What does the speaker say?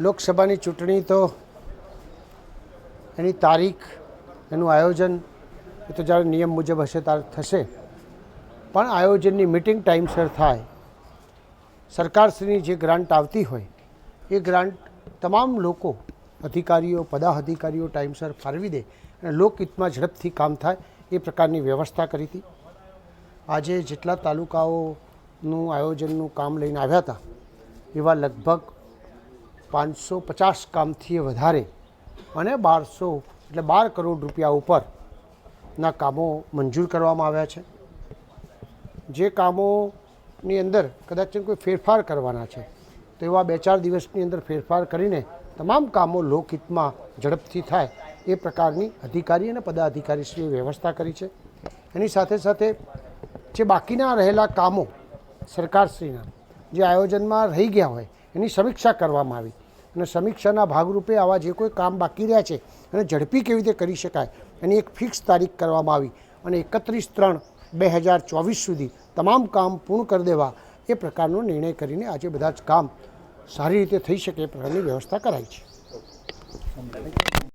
લોકસભાની ચૂંટણી તો એની તારીખ, એનું આયોજન, એ તો જ્યારે નિયમ મુજબ હશે ત્યારે થશે. પણ આયોજનની મિટિંગ ટાઈમસર થાય. સરકારશ્રીની જે ગ્રાન્ટ આવતી હોય, એ ગ્રાન્ટ તમામ લોકો, અધિકારીઓ પદા અધિકારીઓ ટાઈમસર ફાળવી દે અને લોકહિતમાં ઝડપથી કામ થાય, એ પ્રકારની વ્યવસ્થા કરી હતી. આજે જેટલા તાલુકાઓનું આયોજનનું કામ લઈને આવ્યા હતા. એવા લગભગ પાંચસો પચાસ કામથી વધારે અને બારસો એટલે બાર કરોડ રૂપિયા ઉપરના કામો મંજૂર કરવામાં આવ્યા છે. જે કામોની અંદર કદાચ કોઈ ફેરફાર કરવાના છે, તો એવા બે ચાર દિવસની અંદર ફેરફાર કરીને તમામ કામો લોકહિતમાં ઝડપથી થાય એ પ્રકારની અધિકારી અને પદાધિકારીશ્રીએ વ્યવસ્થા કરી છે. એની સાથે સાથે જે બાકીના રહેલા કામો સરકારશ્રીના જે આયોજનમાં રહી ગયા હોય, એની સમીક્ષા કરવામાં આવી. અને સમીક્ષાના ભાગરૂપે આવા જે કોઈ કામ બાકી રહ્યા છે, એને ઝડપી કેવી રીતે કરી શકાય, એની એક ફિક્સ તારીખ કરવામાં આવી. અને એકત્રીસ ત્રણ બે હજાર ચોવીસ સુધી તમામ કામ પૂર્ણ કરી દેવા એ પ્રકારનો નિર્ણય કરીને આજે બધા જ કામ સારી રીતે થઈ શકે એ પ્રકારની વ્યવસ્થા કરાઈ છે.